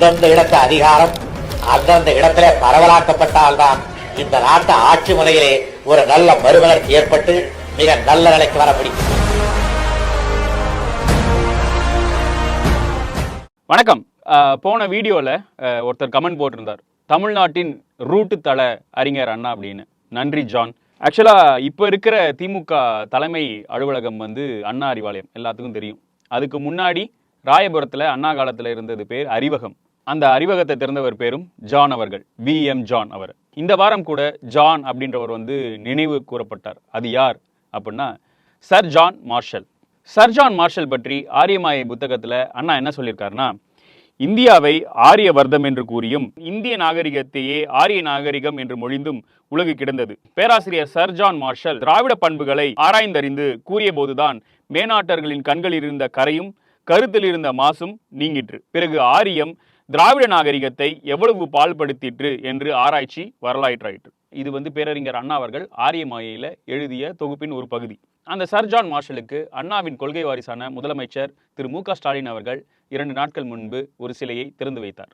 அந்தந்த இடத்து அதிகாரம் அந்தந்த இடத்துல பரவலாக்கப்பட்டால்தான் இந்த நாட்டு ஆட்சி முறையிலே ஒரு நல்ல மறுமலர்ச்சி ஏற்பட்டு மிக நல்ல நிலைக்கு வர முடியும். வணக்கம். போன வீடியோவில் ஒருத்தர் கமெண்ட் போட்டிருந்தார். தமிழ்நாட்டின் ரூட்டு தல அறிஞர் அண்ணா அப்படின்னு. நன்றி ஜான். ஆக்சுவலாக இப்போ இருக்கிற திமுக தலைமை அலுவலகம் வந்து அண்ணா அறிவாலயம். எல்லாத்துக்கும் தெரியும். அதுக்கு முன்னாடி ராயபுரத்தில் அண்ணா காலத்தில் இருந்தது பேர் அறிவகம். அந்த அறிவகத்தை திறந்தவர் பேரும் ஜான் அவர்கள் வி. எம். ஜான் அவர். இந்த வாரம் கூட ஜான் அப்படின்றவர் வந்து நினைவு கூறப்பட்டார். அது யார் அப்படின்னா sir John Marshall. Sir John Marshall பற்றி ஆரியமாயை புத்தகத்துல அண்ணா என்ன சொல்லியிருக்காருன்னா இந்தியாவை ஆரிய வர்த்தம் என்று கூறியும் இந்திய நாகரிகத்தையே ஆரிய நாகரிகம் என்று மொழிந்தும் உலகு கிடந்தது. பேராசிரியர் சர் ஜான் மார்ஷல் திராவிட பண்புகளை ஆராய்ந்தறிந்து கூறிய போதுதான் மேனாட்டர்களின் கண்களில் இருந்த கரையும் கருத்தில் இருந்த மாசும் நீங்கிற்று. பிறகு ஆரியம் திராவிட நாகரிகத்தை எவ்வளவு பால்படுத்திற்று என்று ஆராய்ச்சி வரலாற்றாயிற்று. இது வந்து பேரறிஞர் அண்ணா அவர்கள் ஆரியமாயையில எழுதிய தொகுப்பின் ஒரு பகுதி. அந்த சர் ஜான் மார்ஷலுக்கு அண்ணாவின் கொள்கை வாரிசான முதலமைச்சர் திரு மு க ஸ்டாலின் அவர்கள் இரண்டு நாட்கள் முன்பு ஒரு சிலையை திறந்து வைத்தார்.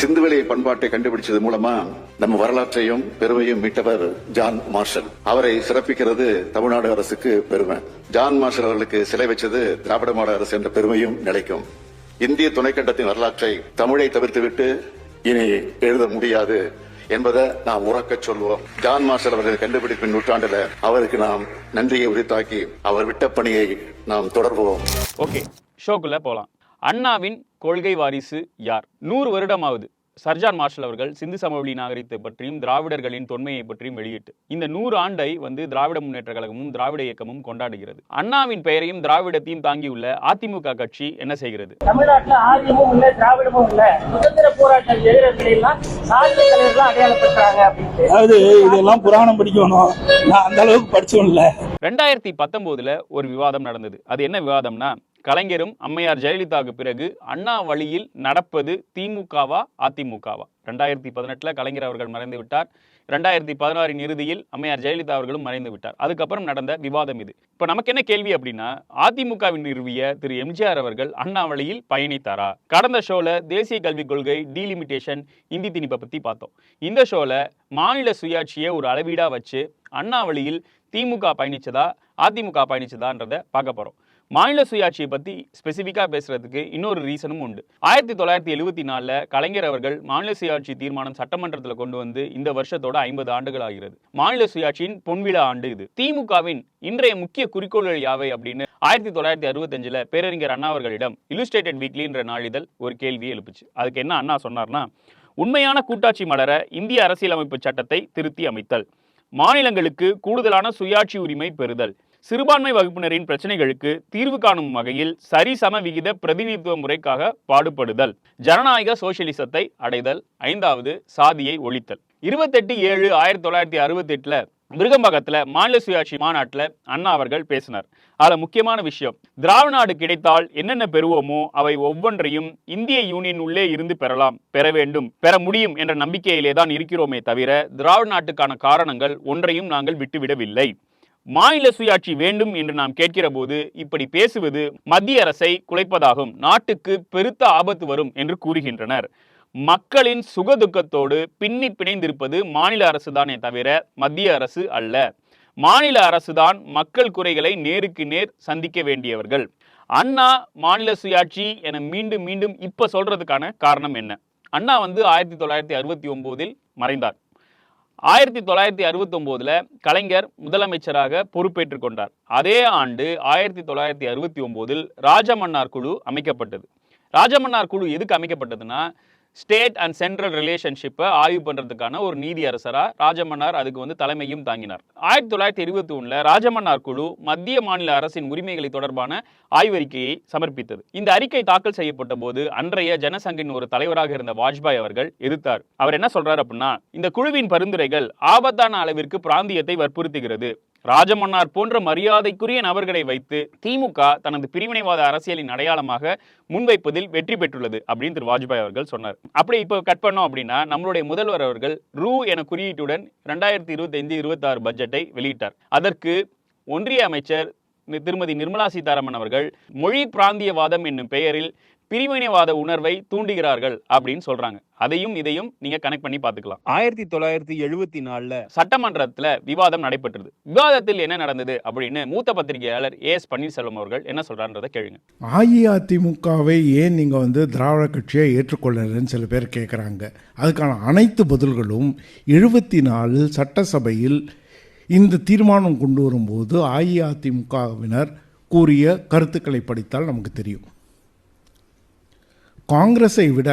சிந்துவெளி பண்பாட்டை கண்டுபிடிச்சது மூலமா நம்ம வரலாற்றையும் பெருமையும் மீட்டவர் ஜான் மார்ஷல். அவரை சிறப்பிக்கிறது தமிழ்நாடு அரசுக்கு பெருமை. ஜான் மார்ஷல் அவர்களுக்கு சிலை வச்சது திராவிட மாடல் அரசு என்ற பெருமையும் நிலைக்கும். இந்திய துணைக்கண்டத்தின் வரலாற்றை தமிழை தவிர்த்துவிட்டு இனி எழுத முடியாது என்பதை நாம் உறக்கச் சொல்வோம். ஜான் மார்ஷல் அவர்கள் கண்டுபிடிப்பின் நூற்றாண்டுல அவருக்கு நாம் நன்றியை உரித்தாக்கி அவர் விட்ட பணியை நாம் தொடர்வோம். ஓகே ஷோக்குள்ள போலாம். அண்ணாவின் கொள்கை வாரிசு யார்? நூறு வருடமாவது. சர்ஜான் மார்ஷல் அவர்கள் சிந்து சமவெளி நாகரிகத்தை பற்றியும் திராவிடர்களின் தொன்மையை பற்றியும் வெளியிட்டு இந்த நூறு ஆண்டை வந்து திராவிட முன்னேற்ற கழகமும் திராவிட இயக்கமும் கொண்டாடுகிறது. அண்ணாவின் பெயரையும் திராவிடத்தையும் தாங்கியுள்ள அதிமுக கட்சி என்ன செய்கிறது? தமிழ்நாட்டுல ஆரியமும் இல்ல திராவிடமும் இல்ல. சுதந்திர போராட்ட வீரர்கள் எல்லாம் சாதிய தலைவர்கள் அடையாளப்படுத்துறாங்க அப்படின்ட்டு. அதாவது இதெல்லாம் புராணம் படிக்கணும். நான் அந்த அளவுக்கு இல்ல. ரெண்டாயிரத்தி பத்தொன்பதுல ஒரு விவாதம் நடந்தது. அது என்ன விவாதம்னா கலைஞரும் அம்மையார் ஜெயலலிதாவுக்கு பிறகு அண்ணா வழியில் நடப்பது திமுகவா அதிமுகவா? ரெண்டாயிரத்தி பதினெட்டில் கலைஞர் அவர்கள் மறைந்து விட்டார். ரெண்டாயிரத்தி பதினாறின் இறுதியில் அம்மையார் ஜெயலலிதா அவர்களும் மறைந்து விட்டார். அதுக்கப்புறம் நடந்த விவாதம் இது. இப்போ நமக்கு என்ன கேள்வி அப்படின்னா அதிமுகவின் நிறுவிய திரு. எம்ஜிஆர் அவர்கள் அண்ணா வழியில் பயணித்தாரா? கடந்த ஷோல தேசிய கல்விக் கொள்கை டீலிமிட்டேஷன் இந்தி திணிப்பை பற்றி பார்த்தோம். இந்த ஷோல மாநில சுயாட்சியை ஒரு அளவீடாக வச்சு அண்ணா வழியில் திமுக பயணிச்சதா அதிமுக பயணிச்சதான்றதை பார்க்க போகிறோம் மாநில சுயாட்சியை பற்றி ஸ்பெசிஃபிக்காக பேசுகிறதுக்கு இன்னொரு ரீசனும் உண்டு. ஆயிரத்தி தொள்ளாயிரத்தி எழுபத்தி நாலில் கலைஞர் அவர்கள் மாநில சுயாட்சி தீர்மானம் சட்டமன்றத்தில் கொண்டு வந்து இந்த வருஷத்தோட ஐம்பது ஆண்டுகள் ஆகிறது. மாநில சுயாட்சியின் பொன்விழா ஆண்டு இது. திமுகவின் இன்றைய முக்கிய குறிக்கோள்கள் யாவை அப்படின்னு ஆயிரத்தி தொள்ளாயிரத்தி அறுபத்தஞ்சில் பேரறிஞர் அண்ணா அவர்களிடம் இலுஸ்ட்ரேட்டட் வீக்லின்ற நாளிதழ் ஒரு கேள்வியை எழுப்புச்சு. அதுக்கு என்ன அண்ணா சொன்னார்னா உண்மையான கூட்டாட்சி மலர இந்திய அரசியலமைப்பு சட்டத்தை திருத்தி அமைத்தல். மாநிலங்களுக்கு கூடுதலான சுயாட்சி உரிமை பெறுதல். சிறுபான்மை வகுப்பினரின் பிரச்சனைகளுக்கு தீர்வு காணும் வகையில் சரிசம விகித பிரதிநிதித்துவ முறைக்காக பாடுபடுதல் ஜனநாயக சோசியலிசத்தை அடைதல் ஐந்தாவது சாதியை ஒழித்தல். இருபத்தெட்டு ஏழு ஆயிரத்தி தொள்ளாயிரத்தி அறுபத்தி எட்டுல மிருகம்பகத்துல மாநில சுயாட்சி மாநாட்டுல அண்ணா அவர்கள் பேசினார். அதுல முக்கியமான விஷயம் திராவிட நாடு கிடைத்தால் என்னென்ன பெறுவோமோ அவை ஒவ்வொன்றையும் இந்திய யூனியன் உள்ளே இருந்து பெறலாம் பெற வேண்டும் பெற முடியும் என்ற நம்பிக்கையிலே தான் இருக்கிறோமே தவிர திராவிட நாட்டுக்கான காரணங்கள் ஒன்றையும் நாங்கள் விட்டுவிடவில்லை. மாநில சுயாட்சி வேண்டும் என்று நாம் கேட்கிற போது இப்படி பேசுவது மத்திய அரசை குலைப்பதாகும் நாட்டுக்கு பெருத்த ஆபத்து வரும் என்று கூறுகின்றனர். மக்களின் சுகதுக்கத்தோடு பின்னி பிணைந்திருப்பது மாநில அரசுதானே தவிர மத்திய அரசு அல்ல. மாநில அரசுதான் மக்கள் குறைகளை நேருக்கு நேர் சந்திக்க வேண்டியவர்கள். அண்ணா மாநில சுயாட்சி என மீண்டும் மீண்டும் இப்ப சொல்றதுக்கான காரணம் என்ன? அண்ணா வந்து ஆயிரத்தி தொள்ளாயிரத்தி அறுபத்தி ஒன்பதில் மறைந்தார். ஆயிரத்தி தொள்ளாயிரத்தி அறுபத்தி ஒன்பதுல கலைஞர் முதலமைச்சராக பொறுப்பேற்றுக் கொண்டார். அதே ஆண்டு ஆயிரத்தி தொள்ளாயிரத்தி அறுபத்தி ஒம்போதில் ராஜமன்னார் குழு அமைக்கப்பட்டது. ராஜமன்னார் குழு எதுக்கு அமைக்கப்பட்டதுன்னா ஸ்டேட் அண்ட் சென்ட்ரல் ரிலேஷன்ஷிப்பை ஆய்வு பண்ணுறதுக்கான ஒரு நீதி அரசராக ராஜமன்னார் அதுக்கு வந்து தலைமையும் தாங்கினார். ஆயிரத்தி தொள்ளாயிரத்தி இருபத்தி ஒன்றில் ராஜமன்னார் குழு மத்திய மாநில அரசின் உரிமைகளை தொடர்பான ஆய்வறிக்கையை சமர்ப்பித்தது. இந்த அறிக்கை தாக்கல் செய்யப்பட்ட போது அன்றைய ஜனசங்கின் ஒரு தலைவராக இருந்த வாஜ்பாய் அவர்கள் எதிர்த்தார். அவர் என்ன சொல்றாரு அப்படின்னா இந்த குழுவின் பரிந்துரைகள் ஆபத்தான அளவிற்கு பிராந்தியத்தை வற்புறுத்துகிறது. ராஜமன்னார் போன்ற மரியாதைக்குரிய நபர்களை வைத்து திமுக தனது பிரிவினைவாத அரசியலின் அடையாளமாக முன்வைப்பதில் வெற்றி பெற்றுள்ளது அப்படின்னு திரு வாஜ்பாய் அவர்கள் சொன்னார். அப்படி இப்போ கட் பண்ணோம் அப்படின்னா நம்மளுடைய முதல்வர் அவர்கள் ரூ என குறியீட்டுடன் ரெண்டாயிரத்தி இருபத்தைந்து இருபத்தாறு பட்ஜெட்டை வெளியிட்டார். அதற்கு ஒன்றிய அமைச்சர் திருமதி நிர்மலா சீதாராமன் அவர்கள் மொழி பிராந்தியவாதம் என்னும் பெயரில் பிரிவினைவாத உணர்வை தூண்டுகிறார்கள் அப்படின்னு சொல்றாங்க. அதையும் இதையும் நீங்க கனெக்ட் பண்ணி பார்த்துக்கலாம். ஆயிரத்தி தொள்ளாயிரத்தி எழுபத்தி நாலுல சட்டமன்றத்துல விவாதம் நடைபெற்றது. விவாதத்தில் என்ன நடந்தது அப்படின்னு மூத்த பத்திரிகையாளர் ஏ எஸ் பன்னீர்செல்வம் அவர்கள் என்ன சொல்றான்றதை கேளுங்க. அஇஅதிமுகவை ஏன் நீங்கள் வந்து திராவிட கட்சியை ஏற்றுக்கொள்ளலன்னு சில பேர் கேட்குறாங்க அதுக்கான அனைத்து பதில்களும் எழுபத்தி நாலு சட்டசபையில் இந்த தீர்மானம் கொண்டு வரும்போது அஇஅதிமுகவினர் கூறிய கருத்துக்களை படித்தால் நமக்கு தெரியும். காங்கிரஸை விட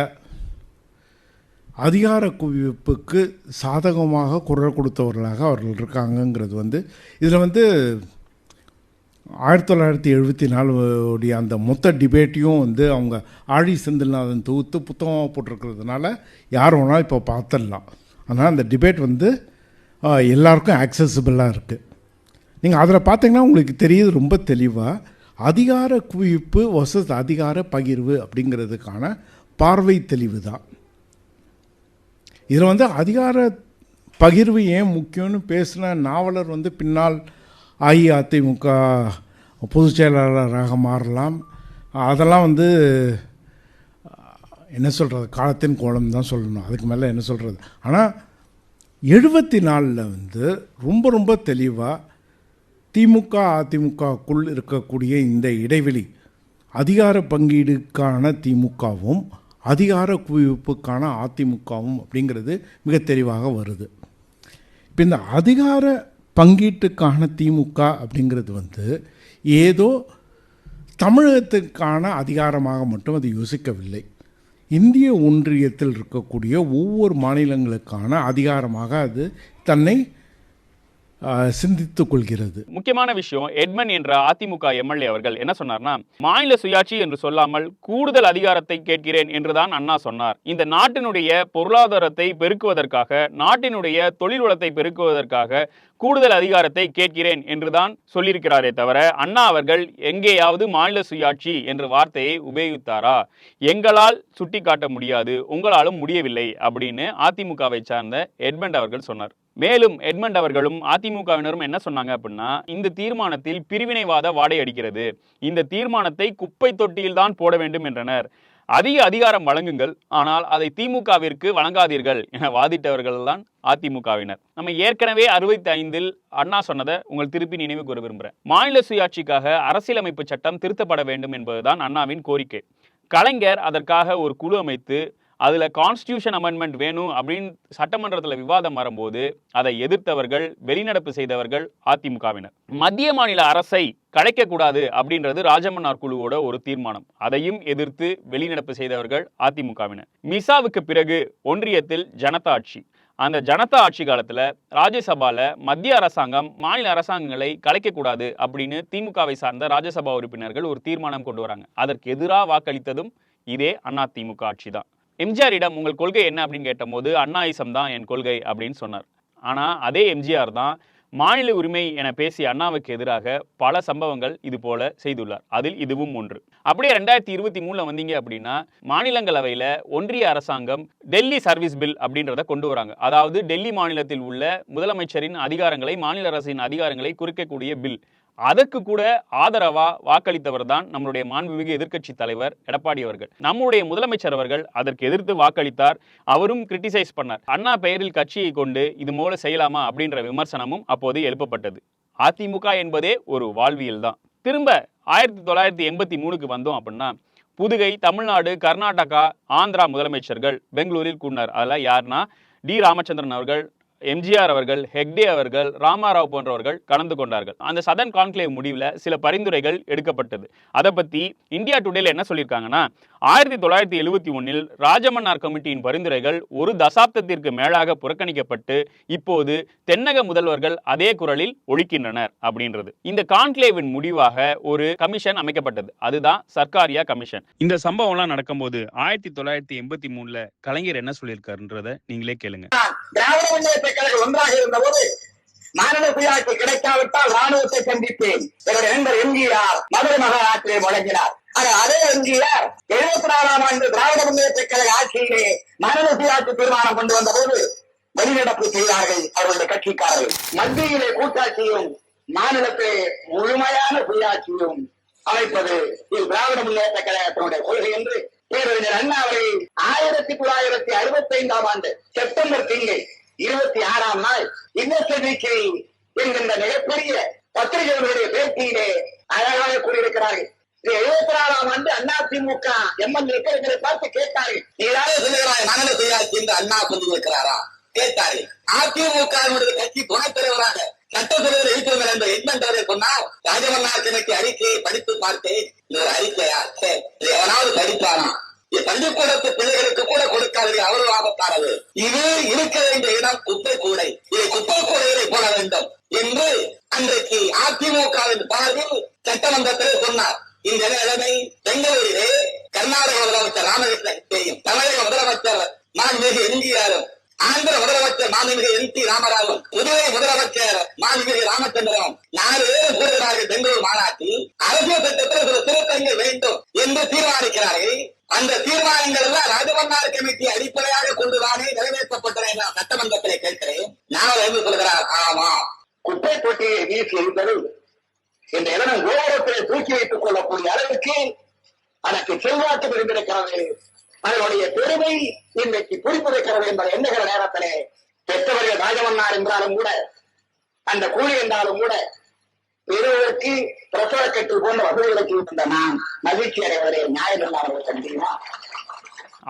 அதிகார குவிப்புக்கு சாதகமாக குரல் கொடுத்தவர்களாக அவர்கள் இருக்காங்கங்கிறது வந்து இதில் வந்து ஆயிரத்தி தொள்ளாயிரத்தி எழுபத்தி நாலுடைய அந்த மொத்த டிபேட்டையும் வந்து அவங்க ஆழி செந்தில்நாதன் தொகுத்து புத்தகமாக போட்டிருக்கிறதுனால யார் வேணாலும் இப்போ பார்த்துடலாம். ஆனால் அந்த டிபேட் வந்து எல்லாருக்கும் ஆக்சசிபிளாக இருக்குது நீங்கள் அதில் பார்த்தீங்கன்னா உங்களுக்கு தெரியுது ரொம்ப தெளிவாக அதிகார குவிப்பு வசஸ் அதிகார பகிர்வு அப்படிங்கிறதுக்கான பார்வை தெளிவு தான். இதில் வந்து அதிகார பகிர்வு ஏன் முக்கியம்னு பேசின நாவலர் வந்து பின்னால் அஇஅதிமுக பொதுச் செயலாளராக மாறலாம். அதெல்லாம் வந்து என்ன சொல்கிறது காலத்தின் கோலம் தான் சொல்லணும். அதுக்கு மேலே என்ன சொல்கிறது ஆனால் எழுபத்தி நாலில் வந்து ரொம்ப ரொம்ப தெளிவாக திமுக அதிமுகக்குள் இருக்கக்கூடிய இந்த இடைவெளி அதிகார பங்கீடுக்கான திமுகவும் அதிகார குவிப்புக்கான அதிமுகவும் அப்படிங்கிறது மிக தெளிவாக வருது. இப்போ இந்த அதிகார பங்கீட்டுக்கான திமுக அப்படிங்கிறது வந்து ஏதோ தமிழகத்துக்கான அதிகாரமாக மட்டும் அது யோசிக்கவில்லை. இந்திய ஒன்றியத்தில் இருக்கக்கூடிய ஒவ்வொரு மாநிலங்களுக்கான அதிகாரமாக அது தன்னை சிந்தித்துக் கொள்கிறது. முக்கியமான விஷயம் எட்மன் என்ற அதிமுக எம்எல்ஏ அவர்கள் என்ன சொன்னார்னா மாநில சுயாட்சி என்று சொல்லாமல் கூடுதல் அதிகாரத்தை கேட்கிறேன் என்றுதான் அண்ணா சொன்னார். இந்த நாட்டினுடைய பொருளாதாரத்தை பெருக்குவதற்காக நாட்டினுடைய தொழில் வளத்தை பெருக்குவதற்காக கூடுதல் அதிகாரத்தை கேட்கிறேன் என்றுதான் சொல்லியிருக்கிறாரே தவிர அண்ணா அவர்கள் எங்கேயாவது மாநில சுயாட்சி என்ற வார்த்தையை உபயோகித்தாரா? எங்களால் சுட்டிக்காட்ட முடியாது உங்களாலும் முடியவில்லை அப்படின்னு அதிமுகவை சார்ந்த எட்மண்ட் அவர்கள் சொன்னார். மேலும் எட்மண்ட் அவர்களும் அதிமுகவினரும் என்ன சொன்னாங்க அப்படின்னா இந்த தீர்மானத்தில் பிரிவினைவாத வாடை அடிக்கிறது. இந்த தீர்மானத்தை குப்பை தொட்டியில் தான் போட வேண்டும் என்றனர். அதிக அதிகாரம் வழங்குங்கள் ஆனால் அதை திமுகவிற்கு வழங்காதீர்கள் என வாதிட்டவர்கள் தான் அதிமுகவினர். நம்ம ஏற்கனவே அறுபத்தி ஐந்தில் அண்ணா சொன்னதை உங்கள் திருப்பி நினைவு கூற விரும்புகிறேன் மாநில சுயாட்சிக்காக அரசியலமைப்பு சட்டம் திருத்தப்பட வேண்டும் என்பதுதான் அண்ணாவின் கோரிக்கை. கலைஞர் அதற்காக ஒரு குழு அமைத்து அதில் கான்ஸ்டியூஷன் அமெண்ட்மெண்ட் வேணும் அப்படின்னு சட்டமன்றத்தில் விவாதம் வரும்போது அதை எதிர்த்தவர்கள் வெளிநடப்பு செய்தவர்கள் அதிமுகவினர். மத்திய மாநில அரசை கலைக்கக்கூடாது அப்படின்றது ராஜமன்னார் குழுவோட ஒரு தீர்மானம். அதையும் எதிர்த்து வெளிநடப்பு செய்தவர்கள் அதிமுகவினர். மிசாவுக்கு பிறகு ஒன்றியத்தில் ஜனதா ஆட்சி. அந்த ஜனதா ஆட்சி காலத்தில் ராஜ்யசபாவில் மத்திய அரசாங்கம் மாநில அரசாங்கங்களை கலைக்கக்கூடாது அப்படின்னு திமுகவை சார்ந்த ராஜ்யசபா உறுப்பினர்கள் ஒரு தீர்மானம் கொண்டு வராங்க. அதற்கு எதிராக வாக்களித்ததும் இதே அதிமுக ஆட்சி தான் எம்ஜிஆரிடம் உங்கள் கொள்கை என்ன அப்படின்னு கேட்டபோது அண்ணாயிசம் தான் என் கொள்கை அப்படின்னு சொன்னார். ஆனால் அதே எம்ஜிஆர் தான் மாநில உரிமை என பேசிய அண்ணாவுக்கு எதிராக பல சம்பவங்கள் இது போல செய்துள்ளார். அதில் இதுவும் ஒன்று. அப்படியே ரெண்டாயிரத்தி இருபத்தி மூணுல வந்தீங்க அப்படின்னா மாநிலங்களவையில் ஒன்றிய அரசாங்கம் டெல்லி சர்வீஸ் பில் அப்படின்றத கொண்டு வராங்க. அதாவது டெல்லி மாநிலத்தில் உள்ள முதலமைச்சரின் அதிகாரங்களை மாநில அரசின் அதிகாரங்களை குறிக்கக்கூடிய பில். அதற்கு கூட ஆதரவா வாக்களித்தவர் தான் நம்மளுடைய மாண்புமிகு எதிர்க்கட்சி தலைவர் எடப்பாடி அவர்கள். நம்முடைய முதலமைச்சர் அவர்கள் அதற்கு எதிர்த்து வாக்களித்தார் அவரும் கிரிட்டிசைஸ் பண்ணார். அண்ணா பெயரில் கட்சியை கொண்டு இது போல செய்யலாமா அப்படின்ற விமர்சனமும் அப்போது எழுப்பப்பட்டது. அதிமுக என்பதே ஒரு வாழ்வியல் தான். திரும்ப ஆயிரத்தி தொள்ளாயிரத்தி எண்பத்தி மூணுக்கு வந்தோம் அப்படின்னா புதுகை தமிழ்நாடு கர்நாடகா ஆந்திரா முதலமைச்சர்கள் பெங்களூரில் கூடினார். அதெல்லாம் யாருன்னா டி. ராமச்சந்திரன் அவர்கள் எம்ஜிஆர் அவர்கள் ஹெக்டே அவர்கள் ராமாராவ் போன்றவர்கள் கலந்து கொண்டார்கள். அந்த சதன் கான்க்ளேவ் முடிவில் சில பரிந்துரைகள் எடுக்கப்பட்டது. அதை பற்றி இந்தியா டுடேல என்ன சொல்லியிருக்காங்கன்னா ஆயிரத்தி தொள்ளாயிரத்தி எழுபத்தி ஒன்றில் ராஜமன்னார் கமிட்டியின் பரிந்துரைகள் ஒரு தசாப்தத்திற்கு மேலாக புறக்கணிக்கப்பட்டு இப்போது தென்னக முதல்வர்கள் அதே குரலில் ஒழிக்கின்றனர் அப்படின்றது. இந்த கான்க்ளேவின் முடிவாக ஒரு கமிஷன் அமைக்கப்பட்டது. அதுதான் சர்க்காரியா கமிஷன். இந்த சம்பவம்லாம் நடக்கும்போது ஆயிரத்தி தொள்ளாயிரத்தி எண்பத்தி மூணுல கலைஞர் என்ன சொல்லியிருக்காருன்றத நீங்களே கேளுங்க. திராவிட முன்னேற்ற கழகம் ஒன்றாக இருந்தபோது மாநில சுயாட்சி கிடைக்காவிட்டால் ராணுவத்தை சந்திப்பேன் என்னுடைய நண்பர் எம்ஜிஆர் மதுரை மகாராட்சியை முழங்கினார். ஆனால் அதே எம்ஜிஆர் எழுபத்தி நாலாம் ஆண்டு திராவிட முன்னேற்ற கழக ஆட்சியிலே மாநில சுயாட்சி தீர்மானம் கொண்டு வந்த போது வெளிநடப்பு செய்தார்கள் அவருடைய கட்சிக்காரர்கள். மத்தியிலே கூட்டாட்சியும் மாநிலத்திலே முழுமையான சுயாட்சியும் அமைப்பது இது திராவிட முன்னேற்ற கழகத்தினுடைய கொள்கை என்று பேரறிஞர் அண்ணா அவர்கள் ஆயிரத்தி தொள்ளாயிரத்தி ஐந்தாம் ஆண்டு செப்டம்பர் திங்கள் இருபத்தி ஆறாம் நாள் இன்னசென்றிக்கை என்கின்ற மிகப்பெரிய பத்திரிகைகளுடைய பேட்டியிலே அழகாக கூறியிருக்கிறார்கள். இது எழுபத்தி ஆறாம் ஆண்டு அண்ணா திமுக எம்எல்ஏக்கள் எங்களை பார்த்து கேட்டார்கள். நீராக சொல்லுகிறாய் மனநல செய்யாச்சு என்று அண்ணா சொல்லியிருக்கிறாரா? கேட்டார்கள். அதிமுக கட்சி துணைத் தலைவராக சட்டசபையில் இருக்கிறவர் என்ற எண்ணன்றதை சொன்னால் ராஜமன்னார் கமிட்டி அறிக்கையை படித்து பார்த்தேன். இது ஒரு அறிக்கையா? சரி. இது எவனாவது படிப்பானா? பள்ளிக்கூடத்து பிள்ளைகளுக்கு கூட கொடுக்காதீர்கள் அவர்கள் ஆபத்தானது. இது இருக்க வேண்டிய இடம் குப்பை கூடை இதை குப்பை கூடைகளை போட வேண்டும் என்று அன்றைக்கு அதிமுகவின் பார்வையில் சட்டமன்றத்தில் சொன்னார். இந்த நிலைமை பெங்களூரிலே கர்நாடக முதலமைச்சர் ராமகிருஷ்ணன் தெரியும் தமிழக முதலமைச்சர் மாண்புமிகு எம்ஜிஆரும் ஆந்திர முதலமைச்சர் மாண்புமிகு என் டி ராமராவும் புதுவை முதலமைச்சர் மாண்புமிகு ராமச்சந்திரனும் நாலு பேரும் கூறுகிறார்கள் பெங்களூர் மாநாட்டில் அரசியல் சட்டத்தில் சில திருத்தங்கள் வேண்டும் என்று தீர்மானிக்கிறார்கள். அந்த தீர்மானங்கள் எல்லாம் ராஜபன்னார் கமிட்டி அடிப்படையாக கொண்டுதானே நிறைவேற்றப்பட்டன நான் சட்டமன்றத்திலே கேட்கிறேன். நான் என்று சொல்கிறார் ஆமா. குப்பை தொட்டியை வீசி எரிந்தது இந்த இடம் கோபுரத்திலே தூக்கி வைத்துக் கொள்ளக்கூடிய அளவுக்கு எனக்கு செல்வாக்கு விரும்பியிருக்கிறது அதனுடைய பெருமை இன்றைக்கு குறிப்பிருக்கிறது என்பதை எண்ணுகிற நேரத்திலே பெற்றவர்கள் ராஜவன்னார் என்றாலும் கூட அந்த கூலி என்றாலும் கூட பெறுவதற்கு பிரசவ கட்டு போன்ற வசதிகளுக்கு இருந்த நான் மகிழ்ச்சி அடைவதே நியாயம் இல்லாமல் கண்டிப்பா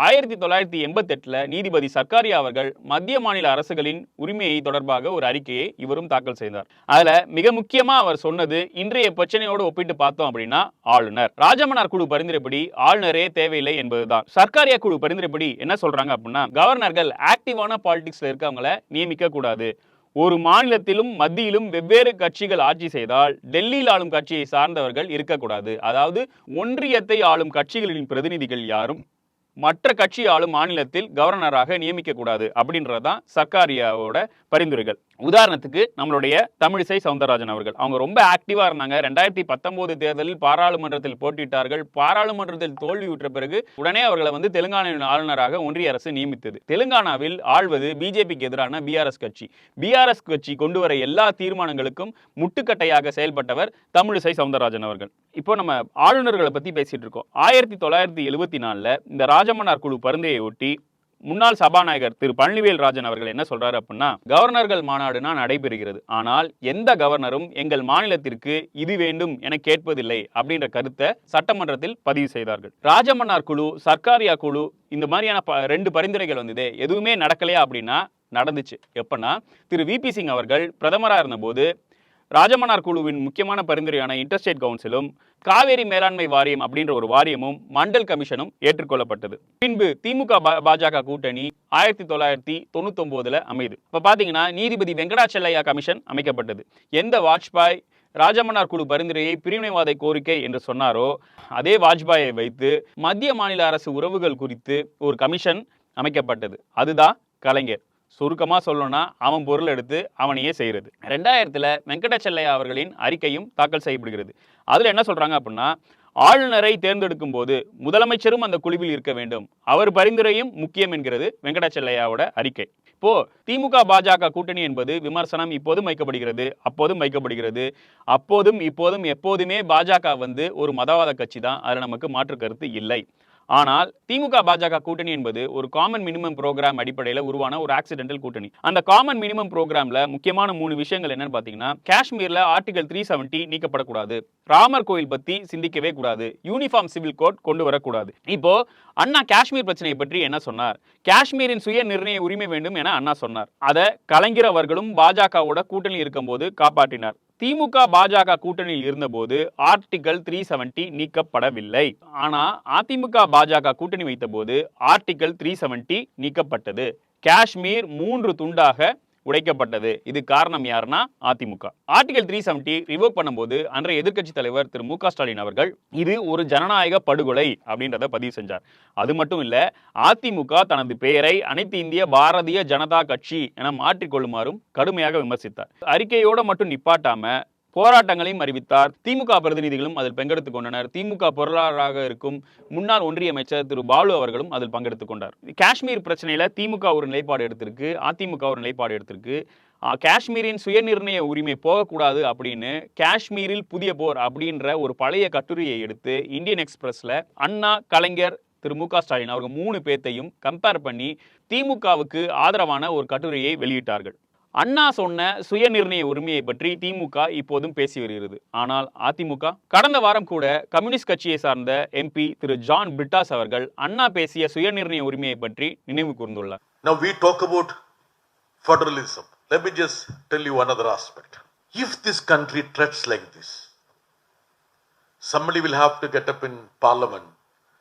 ஆயிரத்தி தொள்ளாயிரத்தி எண்பத்தெட்டுல நீதிபதி சர்க்காரியா அவர்கள் மத்திய மாநில அரசுகளின் உரிமையை தொடர்பாக ஒரு அறிக்கையை இவரும் தாக்கல் செய்தார். அதுல மிக முக்கியமா அவர் சொன்னது இன்றைய பிரச்சனையோடு ஒப்பிட்டு பார்த்தோம் அப்படின்னா ஆளுநர். ராஜமன்னார் குழு பரிந்துரைப்படி ஆளுநரே தேவையில்லை என்பதுதான். சர்க்காரியா குழு பரிந்துரைப்படி என்ன சொல்றாங்க அப்படின்னா கவர்னர்கள் ஆக்டிவான பாலிடிக்ஸ்ல இருக்கவங்களை நியமிக்க கூடாது. ஒரு மாநிலத்திலும் மத்தியிலும் வெவ்வேறு கட்சிகள் ஆட்சி செய்தால் டெல்லியில் ஆளும் கட்சியை சார்ந்தவர்கள் இருக்கக்கூடாது. அதாவது ஒன்றியத்தை ஆளும் கட்சிகளின் பிரதிநிதிகள் யாரும் மற்ற கட்சி ஆளும் மாநிலத்தில் கவர்னராக நியமிக்கக்கூடாது அப்படின்றதான் அப்படின்றதுதான் சர்க்காரியாவோட பரிந்துரைகள். உதாரணத்துக்கு நம்மளுடைய தமிழிசை சவுந்தரராஜன் அவர்கள். அவங்க ரொம்ப ஆக்டிவாக இருந்தாங்க. ரெண்டாயிரத்தி பத்தொம்போது தேர்தலில் பாராளுமன்றத்தில் போட்டியிட்டார்கள். பாராளுமன்றத்தில் தோல்வியுற்ற பிறகு உடனே அவர்களை வந்து தெலுங்கானாவின் ஆளுநராக ஒன்றிய அரசு நியமித்தது. தெலுங்கானாவில் ஆள்வது பிஜேபிக்கு எதிரான பிஆர்எஸ் கட்சி. பிஆர்எஸ் கட்சி கொண்டு வர எல்லா தீர்மானங்களுக்கும் முட்டுக்கட்டையாக செயல்பட்டவர் தமிழிசை சவுந்தரராஜன் அவர்கள். இப்போ நம்ம ஆளுநர்களை பற்றி பேசிகிட்டு இருக்கோம். ஆயிரத்தி தொள்ளாயிரத்தி எழுபத்தி நாலில் இந்த ராஜமன்னார் குழு பருந்தையை ஒட்டி முன்னாள் சபாநாயகர் திரு பழனிவேல் ராஜன் அவர்கள் என்ன சொல்றாரு அப்படின்னா கவர்னர்கள் மாநாடுனா நடைபெறுகிறது. ஆனால் எந்த கவர்னரும் எங்கள் மாநிலத்திற்கு இது வேண்டும் என கேட்பதில்லை அப்படின்ற கருத்தை சட்டமன்றத்தில் பதிவு செய்தார்கள். ராஜமன்னார் குழு சர்க்காரியா குழு இந்த மாதிரியான ப- ரெண்டு பரிந்துரைகள் வந்தது எதுவுமே நடக்கலையா அப்படின்னா நடந்துச்சு. எப்பன்னா திரு விபி சிங் அவர்கள் பிரதமராக இருந்தபோது ராஜமன்னார் குழுவின் முக்கியமான பரிந்துரையான இன்டர்ஸ்டேட் கவுன்சிலும் காவேரி மேலாண்மை வாரியம் அப்படின்ற ஒரு வாரியமும் மண்டல் கமிஷனும் ஏற்றுக்கொள்ளப்பட்டது. பின்பு திமுக பா- பாஜக கூட்டணி ஆயிரத்தி தொள்ளாயிரத்தி தொண்ணூத்தொன்பதுல அமைது. இப்போ பார்த்தீங்கன்னா நீதிபதி வெங்கடாச்சலையா கமிஷன் அமைக்கப்பட்டது. எந்த வாஜ்பாய் ராஜமன்னார் குழு பரிந்துரையை பிரிவினைவாத கோரிக்கை என்று சொன்னாரோ அதே வாஜ்பாயை வைத்து மத்திய மாநில அரசு உறவுகள் குறித்து ஒரு கமிஷன் அமைக்கப்பட்டது. அதுதான் கலைஞர். சுருக்கமாக சொல்லணும்னா அவன் பொருள் எடுத்து அவனையே செய்கிறது ரெண்டாயிரத்தில் வெங்கடச்செல்லையா அவர்களின் அறிக்கையும் தாக்கல் செய்யப்படுகிறது. அதில் என்ன சொல்கிறாங்க அப்படின்னா ஆளுநரை தேர்ந்தெடுக்கும் போது முதலமைச்சரும் அந்த குழுவில் இருக்க வேண்டும். அவர் பரிந்துரையும் முக்கியம் என்கிறது வெங்கடாச்செல்லையாவோட அறிக்கை. இப்போ திமுக பாஜக கூட்டணி என்பது விமர்சனம் இப்போதும் வைக்கப்படுகிறது அப்போதும் வைக்கப்படுகிறது. அப்போதும் இப்போதும் எப்போதுமே பாஜக வந்து ஒரு மதவாத கட்சி தான். அதில் நமக்கு மாற்று கருத்து இல்லை. ஆனால் திமுக பாஜக கூட்டணி என்பது ஒரு காமன் மினிமம் ப்ரோக்ராம் அடிப்படையில் உருவான ஒரு ஆக்சிடென்டல் கூட்டணி. அந்த காமன் மினிமம் ப்ரோக்ராம்ல முக்கியமான மூணு விஷயங்கள் என்னன்னு பார்த்தீங்கன்னா காஷ்மீர்ல ஆர்டிகல் த்ரீ செவன்டி நீக்கப்படக்கூடாது. ராமர் கோயில் பத்தி சிந்திக்கவே கூடாது. யூனிஃபார்ம் சிவில் கோட் கொண்டு வரக்கூடாது. இப்போ அண்ணா காஷ்மீர் பிரச்சனையை பற்றி என்ன சொன்னார்? காஷ்மீரின் சுய நிர்ணய உரிமை வேண்டும் என அண்ணா சொன்னார். அதை கலைஞர் அவர்களும் பாஜகவோட கூட்டணி இருக்கும்போது காப்பாற்றினார். திமுக பாஜக கூட்டணியில் இருந்தபோது ஆர்டிகல் த்ரீ செவன்டி நீக்கப்படவில்லை. ஆனால் அதிமுக பாஜக கூட்டணி வைத்தபோது ஆர்டிகல் த்ரீ செவன்டி நீக்கப்பட்டது. காஷ்மீர் மூன்று துண்டாக உடைக்கப்பட்டது. இது காரணம் யாருன்னா AIADMK. Article three seventy revoke பண்ணும்போது அன்றைய எதிர்க்கட்சி தலைவர் திரு மு க ஸ்டாலின் அவர்கள் இது ஒரு ஜனநாயக படுகொலை அப்படின்றத பதிவு செஞ்சார். அது மட்டும் இல்ல அதிமுக தனது பெயரை அனைத்து இந்திய பாரதிய ஜனதா கட்சி என மாற்றிக்கொள்ளுமாறும் கடுமையாக விமர்சித்தார். அறிக்கையோட மட்டும் நிப்பாட்டாம போராட்டங்களையும் அறிவித்தார். திமுக பிரதிநிதிகளும் அதில் பங்கெடுத்துக் கொண்டனர். திமுக பொருளாளராக இருக்கும் முன்னாள் ஒன்றிய அமைச்சர் திரு பாலு அவர்களும் அதில் பங்கெடுத்துக் கொண்டார். காஷ்மீர் பிரச்சனையில திமுக ஒரு நிலைப்பாடு எடுத்திருக்கு. அதிமுக ஒரு நிலைப்பாடு எடுத்திருக்கு. காஷ்மீரின் சுயநிர்ணய உரிமை போகக்கூடாது அப்படின்னு காஷ்மீரில் புதிய போர் அப்படின்ற ஒரு பழைய கட்டுரையை எடுத்து இந்தியன் எக்ஸ்பிரஸ்ல அண்ணா கலைஞர் திரு மு க ஸ்டாலின் அவங்க மூணு பேர்த்தையும் கம்பேர் பண்ணி திமுகவுக்கு ஆதரவான ஒரு கட்டுரையை வெளியிட்டார்கள். அண்ணா சொன்ன சுயநிர்ணய உரிமையை பற்றி திமுக இப்போதும் பேசி வருகிறது ஆனால் அதிமுக கடந்த வாரம் கூட கம்யூனிஸ்ட் கட்சியை சார்ந்த எம்பி திரு ஜான் பிரிட்டாஸ் அவர்கள் அண்ணா பேசிய சுயநிர்ணய உரிமையை பற்றி நினைவு கூர்ந்துள்ளார் Now we talk about federalism. Let me just tell you another aspect. If this country treads like this, somebody will have to get up in parliament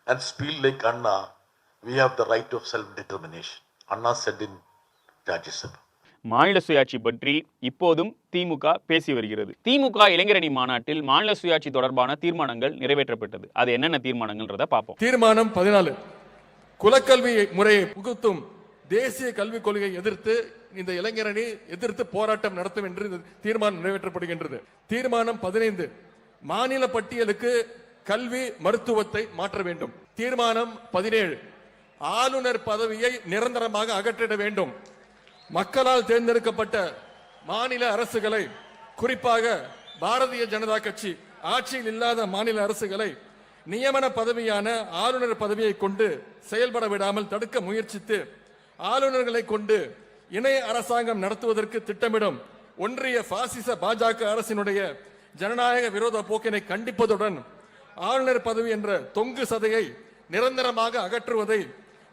and speak like Anna, we have the right of self-determination. Anna said in Rajya Sabha. மாநில சுயாட்சி பற்றி இப்போதும் திமுக பேசி வருகிறது. திமுக இளைஞரணி மாநாட்டில் மாநில சுயாட்சி தொடர்பான தீர்மானங்கள் நிறைவேற்றப்பட்டது. அது என்னென்ன தீர்மானங்கள்ன்றத பார்ப்போம். தீர்மானம் பதினாலு. குலக்கல்வி முறையை புகுத்தும் தேசிய கல்விக் கொள்கையை எதிர்த்து இந்த இளைஞரணி எதிர்த்து போராட்டம் நடத்தும் என்று இந்த தீர்மானம் நிறைவேற்றப்படுகின்றது. தீர்மானம் பதினைந்து. மாநில பட்டியலுக்கு கல்வி மருத்துவத்தை மாற்ற வேண்டும். தீர்மானம் பதினேழு. ஆளுநர் பதவியை நிரந்தரமாக அகற்றிட வேண்டும். மக்களால் தேர்ந்தெடுக்கப்பட்ட மாநில அரசுகளை குறிப்பாக பாரதிய ஜனதா கட்சி ஆட்சியில் இல்லாத மாநில அரசுகளை நியமன பதவியான ஆளுநர் பதவியை கொண்டு செயல்பட விடாமல் தடுக்க முயற்சித்து ஆளுநர்களை கொண்டு இணை அரசாங்கம் நடத்துவதற்கு திட்டமிடும் ஒன்றிய பாசிச பாஜக அரசினுடைய ஜனநாயக விரோத போக்கினை கண்டிப்பதுடன் ஆளுநர் பதவி என்ற தொங்கு சதையை நிரந்தரமாக அகற்றுவதை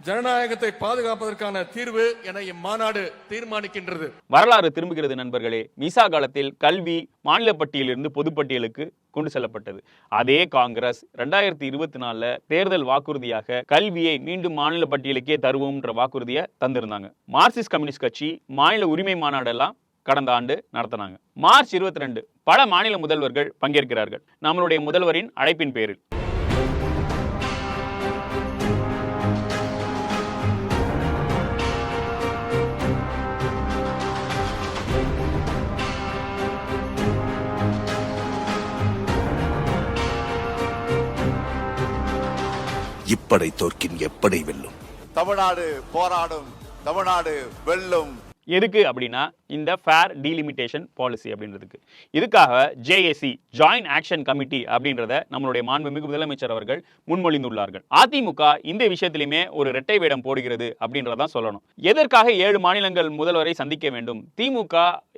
ஜனநாயகத்தை பாதுகாப்பதற்கான தீர்வு என இம்மாநாடு தீர்மானிக்கின்றது. வரலாறு திரும்புகிறது நண்பர்களே. மீசா காலத்தில் கல்வி மாநில பட்டியலிருந்து பொதுப்பட்டியலுக்கு கொண்டு செல்லப்பட்டது. அதே காங்கிரஸ் ரெண்டாயிரத்தி இருபத்தி நாலுல தேர்தல் வாக்குறுதியாக கல்வியை மீண்டும் மாநில பட்டியலுக்கே தருவோம்ன்ற வாக்குறுதியை தந்திருந்தாங்க. மார்க்சிஸ்ட் கம்யூனிஸ்ட் கட்சி மாநில உரிமை மாநாடெல்லாம் கடந்த ஆண்டு நடத்தினாங்க. மார்ச் இருபத்தி ரெண்டு பல மாநில முதல்வர்கள் பங்கேற்கிறார்கள். நம்மளுடைய முதல்வரின் அழைப்பின் பேரில். இப்படை தோற்கின் எப்படை வெல்லும்? தமிழ்நாடு போராடும் தமிழ்நாடு வெல்லும். எதுக்கு அப்படின்னா இந்த ஃபேர் டீலிமிட்டேஷன் பாலிசி அப்படின்றதுக்கு. இதுக்காக ஜேஏசி ஜாயின்ட் ஆக்ஷன் கமிட்டி அப்படின்றத நம்மளுடைய மாண்புமிகு முதலமைச்சர் அவர்கள் முன்மொழிந்துள்ளார்கள். அதிமுக இந்த விஷயத்திலுமே ஒரு இரட்டை வேடம் போடுகிறது அப்படின்றதான் சொல்லணும். எதற்காக ஏழு மாநிலங்கள் முதல்வரை சந்திக்க வேண்டும்? திமுக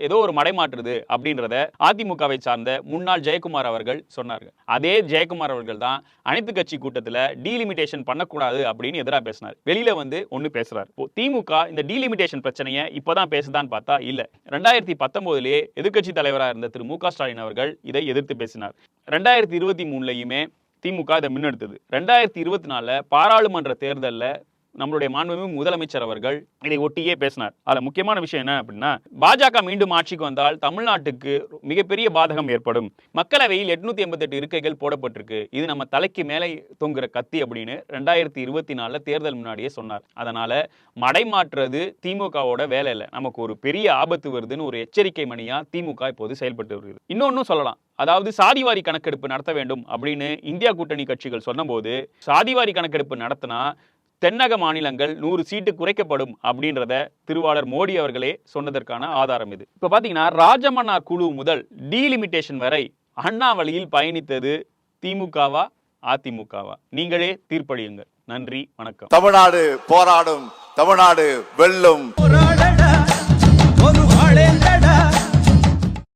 ஏதோ ஒரு மடைமாற்றுது அப்படின்றத அதிமுகவை சார்ந்த முன்னாள் ஜெயக்குமார் அவர்கள் சொன்னார்கள். அதே ஜெயக்குமார் அவர்கள் தான் அனைத்து கட்சி கூட்டத்தில் டீலிமிட்டேஷன் பண்ணக்கூடாது அப்படின்னு எதிராக பேசினார். வெளியில வந்து ஒன்று பேசுறாரு. இப்போ திமுக இந்த டீலிமிட்டேஷன் பிரச்சனையை இப்போதான் பேசுதான்னு பார்த்தா இல்ல. ரெண்டாயிரத்தி பத்தொன்பதுலேயே எதிர்க்கட்சி தலைவராக இருந்த திரு மு க. ஸ்டாலின் அவர்கள் இதை எதிர்த்து பேசினார். ரெண்டாயிரத்தி இருபத்தி மூணுலையுமே திமுக இதை முன்னெடுத்தது. ரெண்டாயிரத்தி இருபத்தி நாலில் பாராளுமன்ற தேர்தலில் நம்மளுடைய மாண்புமிகு முதலமைச்சர் அவர்கள் இதை ஒட்டியே பேசினார். அதில் முக்கியமான விஷயம் என்ன அப்படின்னா பாஜக மீண்டும் ஆட்சிக்கு வந்தால் தமிழ்நாட்டுக்கு மிகப்பெரிய பாதகம் ஏற்படும். மக்களவையில் எட்நூத்தி எண்பத்தெட்டு இருக்கைகள் போடப்பட்டிருக்கு. இது நம்ம தலைக்கு மேலே தொங்குற கத்தி அப்படின்னு ரெண்டாயிரத்தி இருபத்தி நாலில் தேர்தல் முன்னாடியே சொன்னார். அதனால மடைமாற்றுறது திமுகவோட வேலை இல்லை. நமக்கு ஒரு பெரிய ஆபத்து வருதுன்னு ஒரு எச்சரிக்கை மணியா திமுக இப்போது செயல்பட்டு வருகிறது இன்னொன்னும் சொல்லலாம். அதாவது சாதிவாரி கணக்கெடுப்பு நடத்த வேண்டும் அப்படின்னு இந்தியா கூட்டணி கட்சிகள் சொன்னபோது சாதிவாரி கணக்கெடுப்பு நடத்தினா தென்னக மாநிலங்கள் நூறு சீட்டு குறைக்கப்படும் அப்படின்றத திருவாளர் மோடி அவர்களே சொன்னதற்கான ஆதாரம் இது. இப்ப பாத்தீங்கன்னா ராஜமன்னார் குழு முதல் டீலிமிட்டேஷன் வரை அண்ணாவளியில் பயணித்தது திமுகவா அதிமுகவா? நீங்களே தீர்ப்பளியுங்கள். நன்றி வணக்கம். தமிழ்நாடு போராடும் தமிழ்நாடு வெல்லும்.